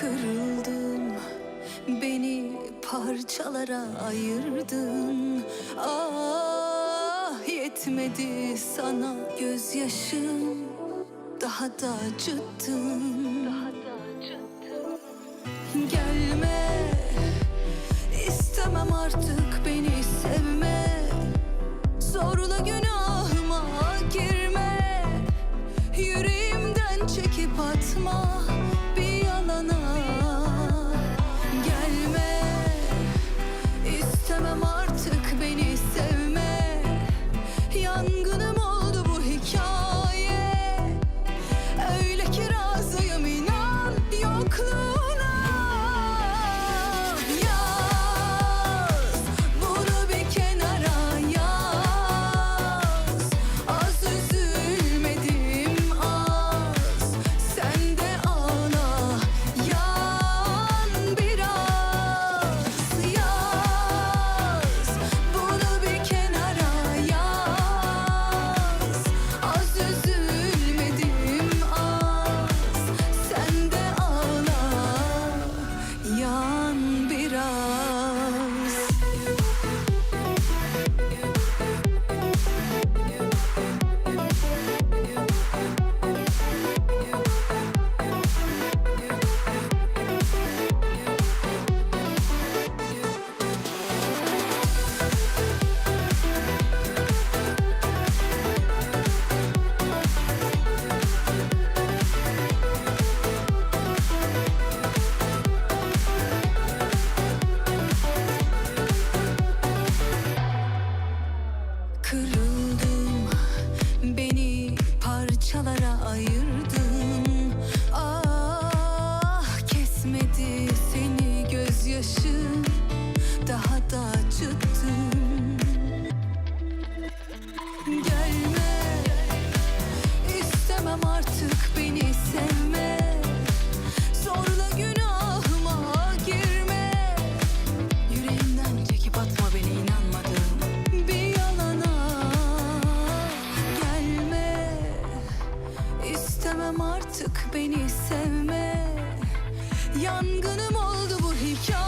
Kırıldım Beni parçalara ayırdın. Ah yetmedi sana gözyaşım Daha da acıttın. Gelme close. Artık beni sevme. Zorla günahıma girme. Yüreğimden çekip atma beni bir yalana Gelme. İstemem artık beni sevme. Yangınım oldu bu hikaye